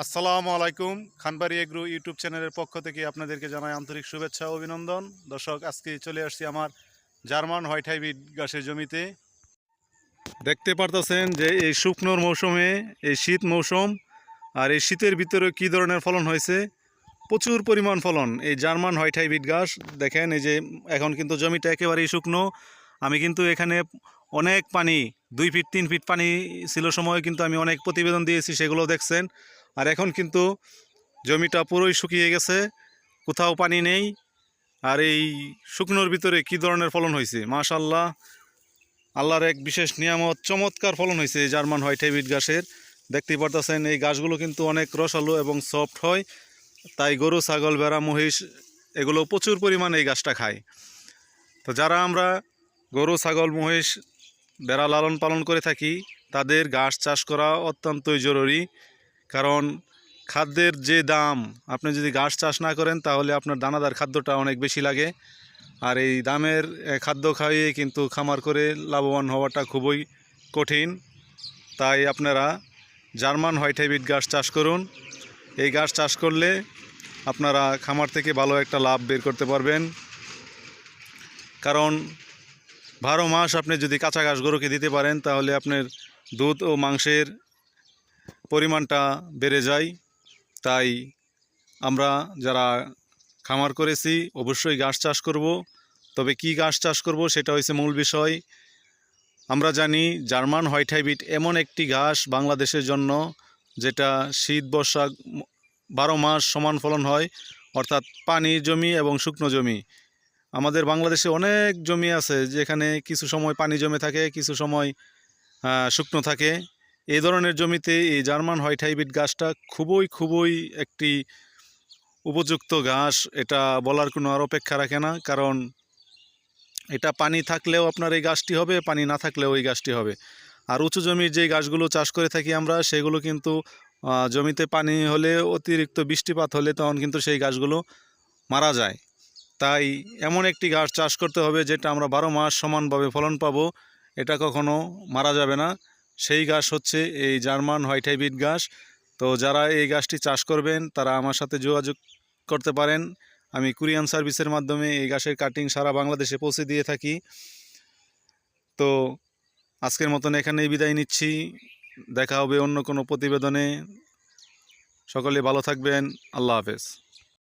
আসসালামু আলাইকুম, Khanbari agro YouTube চ্যানেলের পক্ষ থেকে আপনাদেরকে জানাই আন্তরিক শুভেচ্ছা অভিনন্দন। দর্শক, আজকে চলে আসছি আমার জার্মান হোয়াইট হাইব্রিড গাছের জমিতে। দেখতে পারতেছেন যে এই শুকনোর মৌসুমে, এই শীত মৌসুম আর এই শীতের ভিতরে কী ধরনের ফলন হয়েছে? প্রচুর পরিমাণ ফলন। এই জার্মান হোয়াইট হাইব্রিড গাছ, দেখেন এই যে এখন কিন্তু জমিটা একেবারেই শুকনো। আমি কিন্তু এখানে অনেক পানি, দুই ফিট, তিন ফিট পানি ছিল সময় কিন্তু আমি অনেক প্রতিবেদন দিয়েছি সেগুলো দেখছেন। আর এখন কিন্তু জমিটা পুরোই শুকিয়ে গেছে, কোথাও পানি নেই। আর এই শুকনোর ভিতরে কি ধরনের ফলন হয়েছে? মাশাল্লাহ আল্লাহর এক বিশেষ নিয়ামত, চমৎকার ফলন হয়েছে এই জার্মান হোয়াইট হাইব্রিড গাছের দেখতেই পারতেছেন, এই গাছগুলো কিন্তু অনেক রসালো এবং সফট হয়, তাই গরু, ছাগল বেড়া মহিষ, এগুলো প্রচুর পরিমাণে এই গাছটা খায়। তো যারা আমরা গরু, ছাগল, মহিষ বেড়া লালন পালন করে থাকি, তাদের ঘাস চাষ করা অত্যন্তই জরুরি। কারণ খাদ্যের যে দাম, আপনি যদি ঘাস চাষ না করেন, তাহলে আপনার দানাদার খাদ্যটা অনেক বেশি লাগে। আর এই দামের খাদ্য খাইয়ে কিন্তু খামার করে লাভবান হওয়াটা খুবই কঠিন। তাই আপনারা জার্মান হোয়াইট হাইব্রিড ঘাস চাষ করুন। এই ঘাস চাষ করলে আপনারা খামার থেকে ভালো একটা লাভ বের করতে পারবেন। কারণ বারো মাস আপনি যদি কাঁচা ঘাস গরুকে দিতে পারেন, তাহলে আপনার দুধ ও মাংসের পরিমাণটা বেড়ে যায়, তাই আমরা যারা খামার করেছি অবশ্যই ঘাস চাষ করব। তবে কি ঘাস চাষ করব সেটা হচ্ছে মূল বিষয়। আমরা জানি জার্মান হোয়াইট হাইব্রিড এমন একটি ঘাস বাংলাদেশের জন্য যেটা শীত, বর্ষা, বারো মাস সমান ফলন হয়, অর্থাৎ পানি জমি এবং শুকনো জমি। আমাদের বাংলাদেশে অনেক জমি আছে যেখানে কিছু সময় পানি জমে থাকে, কিছু সময় শুকনো থাকে। এই ধরনের জমিতে এই জার্মান হোয়াইট হাইব্রিড গাছটা খুবই খুবই একটি উপযুক্ত ঘাস। এটা বলার কোনো আর অপেক্ষা রাখে না, কারণ এটা পানি থাকলেও আপনার এই গাছটি হবে, পানি না থাকলেও এই গাছটি হবে। আর উঁচু জমির যে গাছগুলো চাষ করে থাকি আমরা, সেগুলো কিন্তু জমিতে পানি হলে, অতিরিক্ত বৃষ্টিপাত হলে তখন কিন্তু সেই গাছগুলো মারা যায়। তাই এমন একটি গাছ চাষ করতে হবে, যেটা আমরা বারো মাস সমানভাবে ফলন পাবো, এটা কখনো মারা যাবে না। সেই গাছ হচ্ছে এই জার্মান হোয়াইট হাইব্রিড গাছ তো যারা এই গাছটি চাষ করবেন, তারা আমার সাথে যোগাযোগ করতে পারেন। আমি কুরিয়ান সার্ভিসের মাধ্যমে এই গাছের কাটিং সারা বাংলাদেশে পৌঁছে দিয়ে থাকি। তো আজকের মতন এখানেই বিদায় নিচ্ছি। দেখা হবে অন্য কোনো প্রতিবেদনে। সকলে ভালো থাকবেন। আল্লাহ হাফেজ।